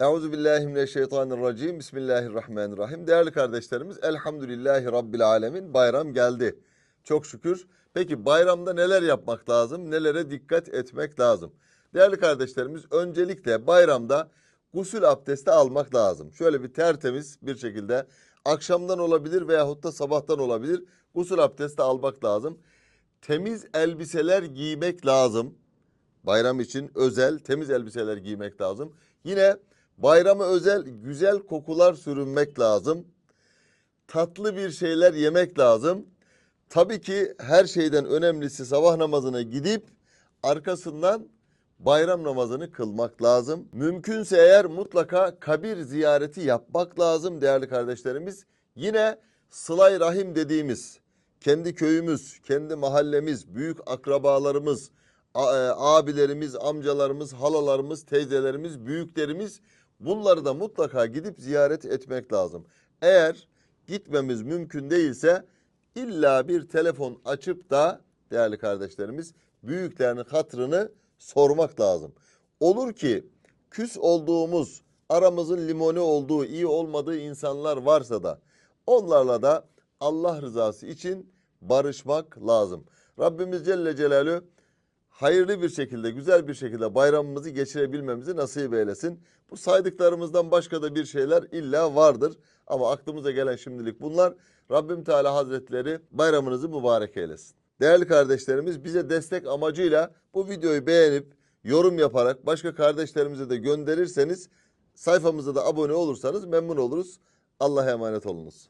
Euzu billahi mineşşeytanirracim. Bismillahirrahmanirrahim. Değerli kardeşlerimiz, elhamdülillahi rabbil alamin. Bayram geldi. Çok şükür. Peki bayramda neler yapmak lazım? Nelere dikkat etmek lazım? Değerli kardeşlerimiz, öncelikle bayramda gusül abdesti almak lazım. Şöyle bir tertemiz bir şekilde akşamdan olabilir veyahut da sabahtan olabilir. Gusül abdesti almak lazım. Temiz elbiseler giymek lazım. Bayram için özel temiz elbiseler giymek lazım. Yine bayrama özel güzel kokular sürünmek lazım. Tatlı bir şeyler yemek lazım. Tabii ki her şeyden önemlisi sabah namazına gidip arkasından bayram namazını kılmak lazım. Mümkünse eğer mutlaka kabir ziyareti yapmak lazım değerli kardeşlerimiz. Yine sılay rahim dediğimiz kendi köyümüz, kendi mahallemiz, büyük akrabalarımız, e, abilerimiz, amcalarımız, halalarımız, teyzelerimiz, büyüklerimiz bunları da mutlaka gidip ziyaret etmek lazım. Eğer gitmemiz mümkün değilse illa bir telefon açıp da değerli kardeşlerimiz büyüklerinin hatırını sormak lazım. Olur ki küs olduğumuz, aramızın limoni olduğu, iyi olmadığı insanlar varsa da onlarla da Allah rızası için barışmak lazım. Rabbimiz Celle Celaluhu hayırlı bir şekilde, güzel bir şekilde bayramımızı geçirebilmemizi nasip eylesin. Bu saydıklarımızdan başka da bir şeyler illa vardır. Ama aklımıza gelen şimdilik bunlar. Rabbim Teala Hazretleri bayramınızı mübarek eylesin. Değerli kardeşlerimiz bize destek amacıyla bu videoyu beğenip yorum yaparak başka kardeşlerimize de gönderirseniz sayfamıza da abone olursanız memnun oluruz. Allah'a emanet olunuz.